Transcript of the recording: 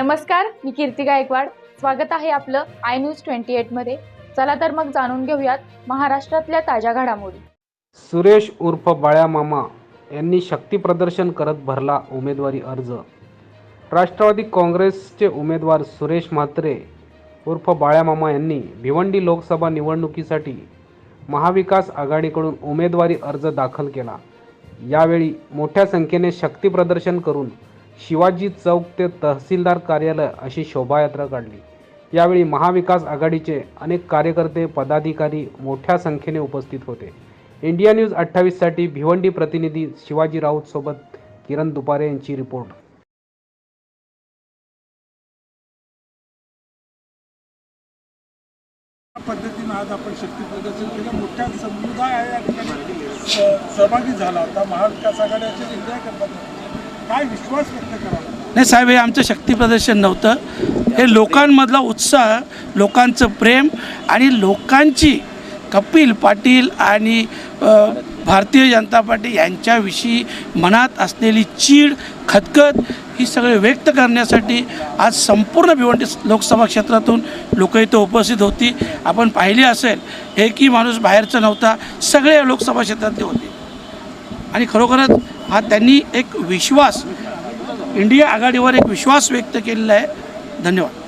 नमस्कार मी कीर्ती गायकवाड. स्वागत आहे आपलं आय न्यूज ट्वेंटी एटमध्ये चला तर मग जाणून घेऊयात महाराष्ट्रातल्या ताज्या घडामोडी. सुरेश उर्फ बाळ्या मामा यांनी शक्तीप्रदर्शन करत भरला उमेदवारी अर्ज. राष्ट्रवादी काँग्रेसचे उमेदवार सुरेश म्हात्रे उर्फ बाळ्या मामा यांनी भिवंडी लोकसभा निवडणुकीसाठी महाविकास आघाडीकडून उमेदवारी अर्ज दाखल केला. यावेळी मोठ्या संख्येने शक्ती प्रदर्शन करून शिवाजी चौक ते तहसीलदार कार्यालय अशी शोभायात्रा काढली. यावेळी महाविकास आघाडीचे अनेक कार्यकर्ते पदाधिकारी मोठ्या संख्येने उपस्थित होते. इंडिया न्यूज अठ्ठावीससाठी भिवंडी प्रतिनिधी शिवाजी राऊतसोबत किरण दुपारे यांची रिपोर्ट. पद्धतीनं आज आपण शक्ती प्रदर्शन केलं. मोठ्या समुदाय या ठिकाणी सहभागी झाला होता. महाविकास आघाडीचे निर्णय करतात काय विश्वास व्यक्त करावा? नाही साहेब हे आमचं शक्ती प्रदर्शन नव्हतं. हे लोकांमधला उत्साह लोकांचं प्रेम आणि लोकांची कपिल पाटील आणि भारतीय जनता पार्टी यांच्याविषयी मनात असलेली चीड खतखत ही सगळे व्यक्त करण्यासाठी आज संपूर्ण भिवंडी लोकसभा क्षेत्रातून लोक इथं उपस्थित होती. आपण पाहिली असेल एकही माणूस बाहेरचा नव्हता सगळे लोकसभा क्षेत्रातले होते. आणि खरोखरच हा त्यांनी एक विश्वास इंडिया आघाडीवर एक विश्वास व्यक्त केलेला आहे. धन्यवाद.